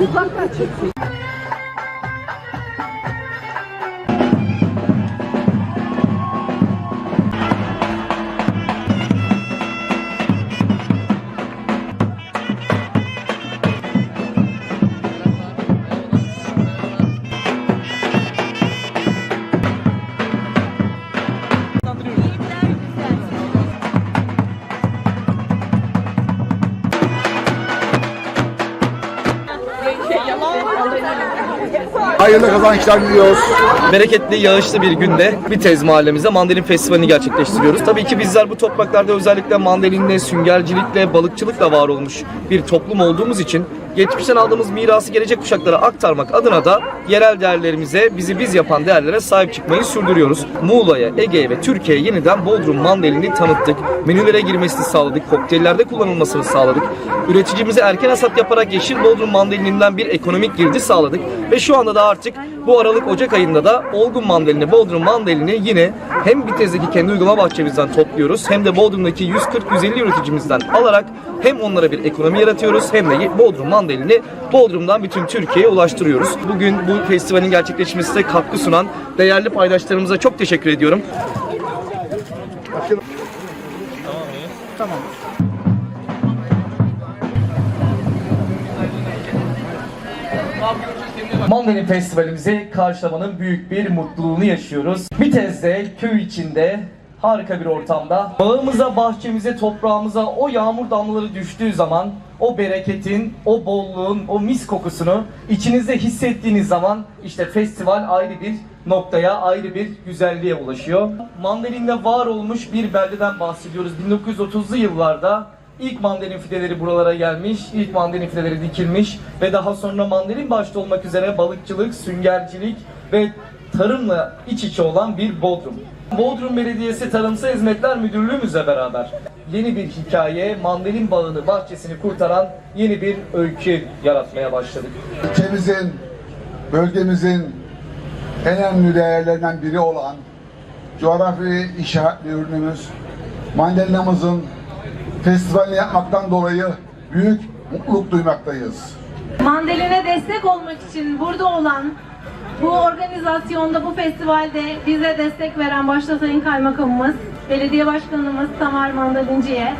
Uzaktan çeksin. Hayırlı kazançlar diliyoruz. Bereketli, yağışlı bir günde Bitez mahallemizde mandalin festivalini gerçekleştiriyoruz. Tabii ki bizler bu topraklarda özellikle mandalinle, süngercilikle, balıkçılıkla var olmuş bir toplum olduğumuz için geçmişten aldığımız mirası gelecek kuşaklara aktarmak adına da yerel değerlerimize, bizi biz yapan değerlere sahip çıkmayı sürdürüyoruz. Muğla'ya, Ege'ye ve Türkiye'ye yeniden Bodrum mandalini tanıttık. Menülere girmesini sağladık, kokteyllerde kullanılmasını sağladık. Üreticimize erken hasat yaparak yeşil Bodrum mandalininden bir ekonomik girdi sağladık. Ve şu anda da artık bu Aralık Ocak ayında da olgun mandalini, Bodrum mandalini yine hem Bitez'deki kendi uygulama bahçemizden topluyoruz hem de Bodrum'daki 140-150 üreticimizden alarak hem onlara bir ekonomi yaratıyoruz hem de Bodrum mandalini Bodrum'dan bütün Türkiye'ye ulaştırıyoruz. Bugün bu festivalin gerçekleşmesine katkı sunan değerli paydaşlarımıza çok teşekkür ediyorum. Mandalin Festivalimizi karşılamanın büyük bir mutluluğunu yaşıyoruz. Bitez'de, köy içinde, harika bir ortamda. Bağımıza, bahçemize, toprağımıza o yağmur damlaları düştüğü zaman o bereketin, o bolluğun, o mis kokusunu içinizde hissettiğiniz zaman işte festival ayrı bir noktaya, ayrı bir güzelliğe ulaşıyor. Mandalinde var olmuş bir beldeden bahsediyoruz. 1930'lu yıllarda İlk mandalin fideleri buralara gelmiş, ilk mandalin fideleri dikilmiş ve daha sonra mandalin başta olmak üzere balıkçılık, süngercilik ve tarımla iç içe olan bir Bodrum. Bodrum Belediyesi Tarımsal Hizmetler Müdürlüğümüzle beraber yeni bir hikaye, mandalin bağını, bahçesini kurtaran yeni bir öykü yaratmaya başladık. Ülkemizin, bölgemizin en önemli değerlerinden biri olan coğrafi işaretli ürünümüz mandalinamızın festivalini yapmaktan dolayı büyük mutluluk duymaktayız. Mandalin'e destek olmak için burada olan bu organizasyonda, bu festivalde bize destek veren başta Sayın Kaymakamımız, Belediye Başkanımız Tamer Mandalinci'ye,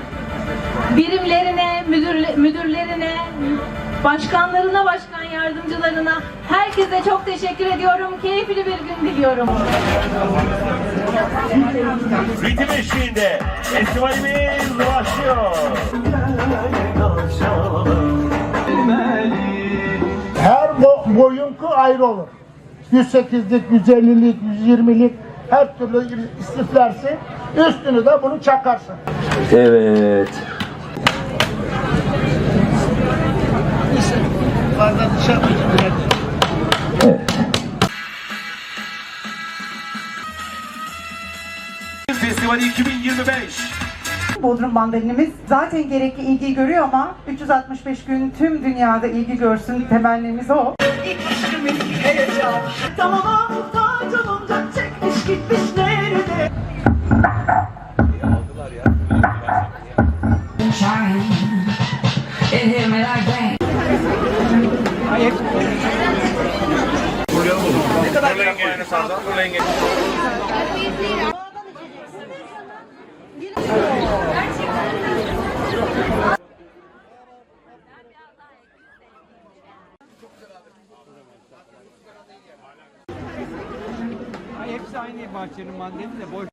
birimlerine, müdür, müdürlerine, başkanlarına, başkan yardımcılarına, herkese çok teşekkür ediyorum. Keyifli bir gün diliyorum. Ritim eşliğinde festivalimiz başlıyor. Her bo- boyunku ayrı olur. 108'lik, 150'lik, 120'lik her türlü istiflersin. Üstünü de bunu çakarsın. Evet. Festivali 2025. Bodrum mandalinimiz zaten gerekli ilgi görüyor ama 365 gün tüm dünyada ilgi görsün temennimiz o. Tamam muhtaç olunca çekmiş gitmiş nerede? me like Hepsi aynı bahçenin mandalini de boş.